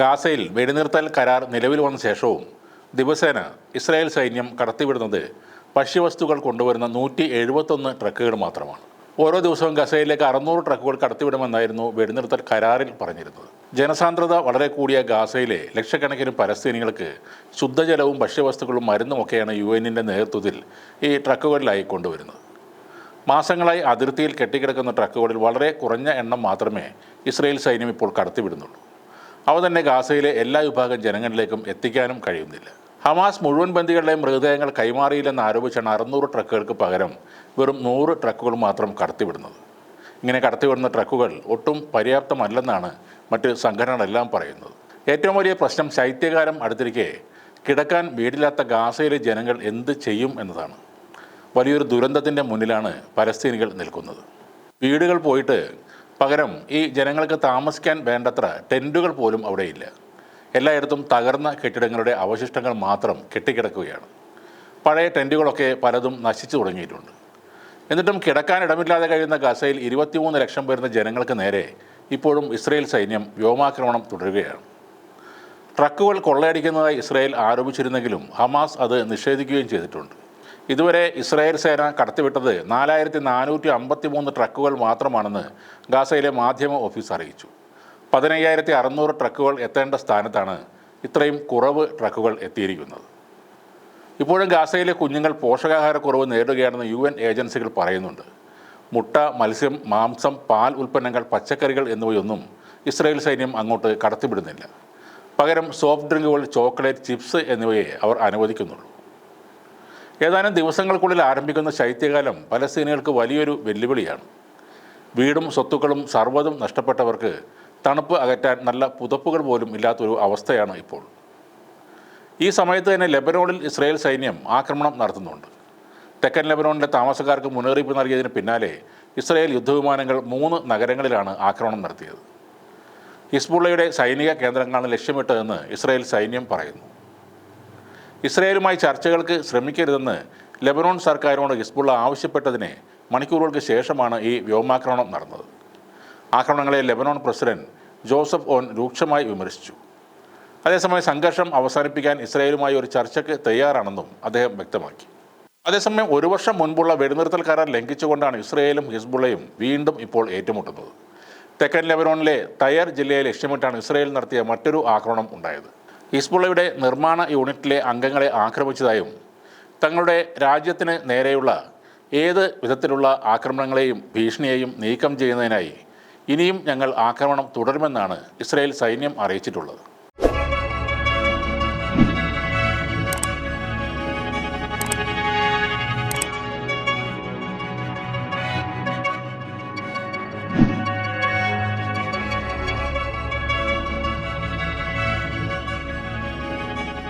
ഗാസയിൽ വെടിനിർത്തൽ കരാർ നിലവിൽ വന്ന ശേഷവും ദിവസേന ഇസ്രായേൽ സൈന്യം കടത്തിവിടുന്നത് ഭക്ഷ്യവസ്തുക്കൾ കൊണ്ടുവരുന്ന നൂറ്റി എഴുപത്തൊന്ന് ട്രക്കുകൾ മാത്രമാണ്. ഓരോ ദിവസവും ഗസയിലേക്ക് അറുന്നൂറ് ട്രക്കുകൾ കടത്തിവിടുമെന്നായിരുന്നു വെടിനിർത്തൽ കരാറിൽ പറഞ്ഞിരുന്നത്. ജനസാന്ദ്രത വളരെ കൂടിയ ഗാസയിലെ ലക്ഷക്കണക്കിന് പലസ്തീനികൾക്ക് ശുദ്ധജലവും ഭക്ഷ്യവസ്തുക്കളും മരുന്നും ഒക്കെയാണ് യു എന്നിന്റെ നേതൃത്വത്തിൽ ഈ ട്രക്കുകളിലായി കൊണ്ടുവരുന്നത്. മാസങ്ങളായി അതിർത്തിയിൽ കെട്ടിക്കിടക്കുന്ന ട്രക്കുകളിൽ വളരെ കുറഞ്ഞ എണ്ണം മാത്രമേ ഇസ്രയേൽ സൈന്യം ഇപ്പോൾ കടത്തിവിടുന്നുള്ളൂ. അവ തന്നെ ഗാസയിലെ എല്ലാ വിഭാഗം ജനങ്ങളിലേക്കും എത്തിക്കാനും കഴിയുന്നില്ല. ഹമാസ് മുഴുവൻ ബന്ദികളുടെയും മൃതദേഹങ്ങൾ കൈമാറിയില്ലെന്ന് ആരോപിച്ചാണ് അറുന്നൂറ് ട്രക്കുകൾക്ക് പകരം വെറും നൂറ് ട്രക്കുകൾ മാത്രം കടത്തിവിടുന്നത്. ഇങ്ങനെ കടത്തിവിടുന്ന ട്രക്കുകൾ ഒട്ടും പര്യാപ്തമല്ലെന്നാണ് മറ്റ് സംഘടനകളെല്ലാം പറയുന്നത്. ഏറ്റവും വലിയ പ്രശ്നം ശൈത്യകാലം അടുത്തിരിക്കെ കിടക്കാൻ വീടില്ലാത്ത ഗാസയിലെ ജനങ്ങൾ എന്ത് ചെയ്യും എന്നതാണ്. വലിയൊരു ദുരന്തത്തിന്റെ മുന്നിലാണ് പലസ്തീനികൾ നിൽക്കുന്നത്. വീടുകൾ പോയിട്ട് പകരം ഈ ജനങ്ങൾക്ക് താമസിക്കാൻ വേണ്ടത്ര ടെന്റുകൾ പോലും അവിടെയില്ല. എല്ലായിടത്തും തകർന്ന കെട്ടിടങ്ങളുടെ അവശിഷ്ടങ്ങൾ മാത്രം കെട്ടിക്കിടക്കുകയാണ്. പഴയ ടെന്റുകളൊക്കെ പലതും നശിച്ചു തുടങ്ങിയിട്ടുണ്ട്. എന്നിട്ടും കിടക്കാൻ ഇടമില്ലാതെ കഴിയുന്ന ഗസയിൽ ഇരുപത്തിമൂന്ന് ലക്ഷം വരുന്ന ജനങ്ങൾക്ക് നേരെ ഇപ്പോഴും ഇസ്രയേൽ സൈന്യം വ്യോമാക്രമണം തുടരുകയാണ്. ട്രക്കുകൾ കൊള്ളയടിക്കുന്നതായി ഇസ്രയേൽ ആരോപിച്ചിരുന്നെങ്കിലും ഹമാസ് അത് നിഷേധിക്കുകയും ചെയ്തിട്ടുണ്ട്. ഇതുവരെ ഇസ്രായേൽ സേന കടത്തിവിട്ടത് നാലായിരത്തി നാനൂറ്റി അമ്പത്തി മൂന്ന് ട്രക്കുകൾ മാത്രമാണെന്ന് ഗാസയിലെ മാധ്യമ ഓഫീസ് അറിയിച്ചു. പതിനയ്യായിരത്തി അറുന്നൂറ് ട്രക്കുകൾ എത്തേണ്ട സ്ഥാനത്താണ് ഇത്രയും കുറവ് ട്രക്കുകൾ എത്തിയിരിക്കുന്നത്. ഇപ്പോഴും ഗാസയിലെ കുഞ്ഞുങ്ങൾ പോഷകാഹാരക്കുറവ് നേരിടുകയാണെന്ന് യു എൻ ഏജൻസികൾ പറയുന്നുണ്ട്. മുട്ട മത്സ്യം മാംസം പാൽ ഉൽപ്പന്നങ്ങൾ പച്ചക്കറികൾ എന്നിവയൊന്നും ഇസ്രായേൽ സൈന്യം അങ്ങോട്ട് കടത്തിവിടുന്നില്ല. പകരം സോഫ്റ്റ് ഡ്രിങ്കുകൾ ചോക്ലേറ്റ് ചിപ്സ് എന്നിവയെ അവർ അനുവദിക്കുന്നുള്ളൂ. ഏതാനും ദിവസങ്ങൾക്കുള്ളിൽ ആരംഭിക്കുന്ന ശൈത്യകാലം പലസ്തീനികൾക്ക് വലിയൊരു വെല്ലുവിളിയാണ്. വീടും സ്വത്തുക്കളും സർവതും നഷ്ടപ്പെട്ടവർക്ക് തണുപ്പ് അകറ്റാൻ നല്ല പുതപ്പുകൾ പോലും ഇല്ലാത്തൊരു അവസ്ഥയാണ് ഇപ്പോൾ. ഈ സമയത്ത് തന്നെ ലെബനോണിൽ ഇസ്രായേൽ സൈന്യം ആക്രമണം നടത്തുന്നുണ്ട്. തെക്കൻ ലെബനോണിലെ താമസക്കാർക്ക് മുന്നറിയിപ്പ് നൽകിയതിന് പിന്നാലെ ഇസ്രായേൽ യുദ്ധവിമാനങ്ങൾ മൂന്ന് നഗരങ്ങളിലാണ് ആക്രമണം നടത്തിയത്. ഹിസ്ബുള്ളയുടെ സൈനിക കേന്ദ്രങ്ങളാണ് ലക്ഷ്യമിട്ടതെന്ന് ഇസ്രായേൽ സൈന്യം പറയുന്നു. ഇസ്രായേലുമായി ചർച്ചകൾക്ക് ശ്രമിക്കരുതെന്ന് ലെബനോൺ സർക്കാരിനോട് ഹിസ്ബുള്ള ആവശ്യപ്പെട്ടതിന് മണിക്കൂറുകൾക്ക് ശേഷമാണ് ഈ വ്യോമാക്രമണം നടന്നത്. ആക്രമണങ്ങളെ ലെബനോൺ പ്രസിഡന്റ് ജോസഫ് ഓൻ രൂക്ഷമായി വിമർശിച്ചു. അതേസമയം സംഘർഷം അവസാനിപ്പിക്കാൻ ഇസ്രായേലുമായി ഒരു ചർച്ചയ്ക്ക് തയ്യാറാണെന്നും അദ്ദേഹം വ്യക്തമാക്കി. അതേസമയം ഒരു വർഷം മുൻപുള്ള വെടിനിർത്തൽ കരാർ ലംഘിച്ചുകൊണ്ടാണ് ഇസ്രായേലും ഹിസ്ബുള്ളയും വീണ്ടും ഇപ്പോൾ ഏറ്റുമുട്ടുന്നത്. തെക്കൻ ലെബനോണിലെ തയർ ജില്ലയെ ലക്ഷ്യമിട്ടാണ് ഇസ്രായേൽ നടത്തിയ മറ്റൊരു ആക്രമണം ഉണ്ടായത്. ഹിസ്ബുള്ളയുടെ നിർമ്മാണ യൂണിറ്റിലെ അംഗങ്ങളെ ആക്രമിച്ചതായും തങ്ങളുടെ രാജ്യത്തിന് നേരെയുള്ള ഏത് വിധത്തിലുള്ള ആക്രമണങ്ങളെയും ഭീഷണിയെയും നീക്കം ചെയ്യുന്നതിനായി ഇനിയും ഞങ്ങൾ ആക്രമണം തുടരുമെന്നാണ് ഇസ്രായേൽ സൈന്യം അറിയിച്ചിട്ടുള്ളത്.